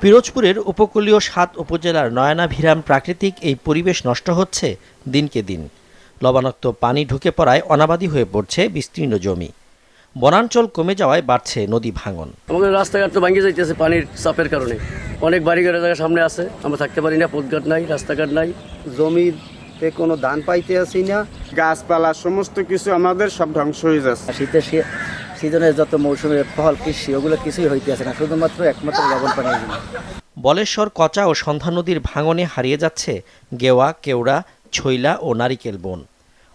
পিরোজপুরের উপকূলীয় সাত উপজেলার নয়নাভিরাম প্রাকৃতিক এই পরিবেশ নষ্ট হচ্ছে দিনকে দিন। লবণাক্ত পানি ঢুকে পড়ায় অনাবাদী হয়ে পড়ছে বিস্তীর্ণ জমি। বনাঞ্চল কমে যাওয়ায় বাড়ছে নদী ভাঙন। আমাদের রাস্তাঘাট তো ভাঙিয়ে যাইতেছে পানির চাপের কারণে। অনেক বাড়িঘরের জায়গা সামনে আছে আমরা থাকতে পারি না পথঘাট নাই রাস্তাঘাট নাই। জমিতে কোনো ধান পাইতে আসি না গাছপালা সমস্ত কিছু আমাদের সব ধ্বংস হয়ে যাচ্ছে। শীতের সি- সিজনের যত মৌসুমের ফল, কৃষি, ওগুলো কিছুই হইতে আছে না, শুধুমাত্র একমাত্র লবণ পানির জন্য বলেশ্বর কচা ও সন্ধ্যা নদীর ভাঙনে হারিয়ে যাচ্ছে গেওয়া, কেওড়া ছইলা ও নারিকেল বন।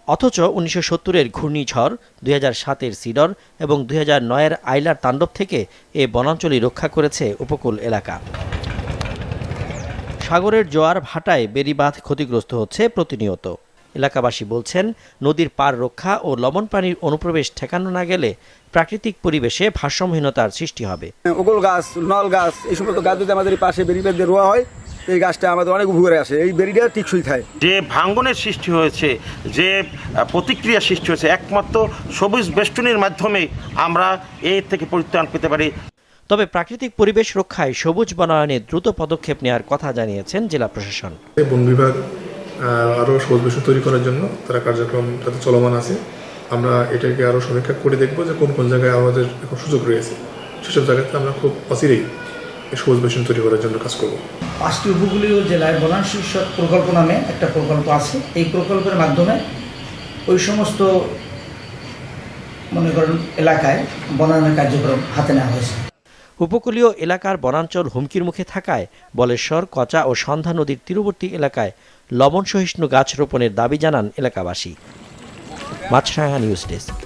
অথচ উনিশশো সত্তরের ঘূর্ণিঝড়, দুই হাজার সাতের সিডর এবং দুই হাজার নয়ের আইলার তাণ্ডব থেকে এ বনাঞ্চলই রক্ষা করেছে উপকূল এলাকা। সাগরের জোয়ার ভাটায় বেড়িবাঁধ ক্ষতিগ্রস্ত হচ্ছে প্রতিনিয়ত। এলাকাবাসী বলছেন নদীর পার রক্ষা ও লবণ পানির অনুপ্রবেশ ঠেকানো না গেলে প্রাকৃতিক পরিবেশে ভারসাম্যহীনতার সৃষ্টি হবে। ওগুল গাছ নল গাছ এই সমস্ত গাছ যদি আমাদের পাশে বেরি বেঁধে রোয়া হয় এই গাছটা আমাদের অনেক উপকারে আসে এই বেরিটা টিকসই থাকে যে ভাঙ্গনের সৃষ্টি হয়েছে যে প্রতিক্রিয়া সৃষ্টি হয়েছে একমাত্র সবুজ বেষ্টনীর মাধ্যমে আমরা এর থেকে পরিত্রাণ পেতে পারি। তবে প্রাকৃতিক পরিবেশ রক্ষায় সবুজ বনায়নে দ্রুত পদক্ষেপ নেওয়ার কথা জানিয়েছেন জেলা প্রশাসন। বন বিভাগ আরও সবুজ বেশি তৈরি করার জন্য তারা কার্যক্রম তাতে চলমান আছে। আমরা এটাকে আরও সমীক্ষা করে দেখব যে কোন কোন জায়গায় আমাদের এখন সুযোগ রয়েছে। সেসব জায়গাতে আমরা খুব অচিরেই এই সবুজ বেশন তৈরি করার জন্য কাজ করব। পাঁচটি উপকূলীয় জেলায় বনায়ন শীর্ষক প্রকল্প নামে একটা প্রকল্প আছে। এই প্রকল্পের মাধ্যমে ওই সমস্ত মনে করেন এলাকায় বনায়নের কার্যক্রম হাতে নেওয়া হয়েছে। উপকূলীয় এলাকার বনাঞ্চল হুমকির মুখে থাকায় বলেশ্বর কচা ও সন্ধ্যা নদীর তীরবর্তী এলাকায় লবণ সহিষ্ণু গাছ রোপণের দাবি জানান এলাকাবাসী। Maasranga news desk.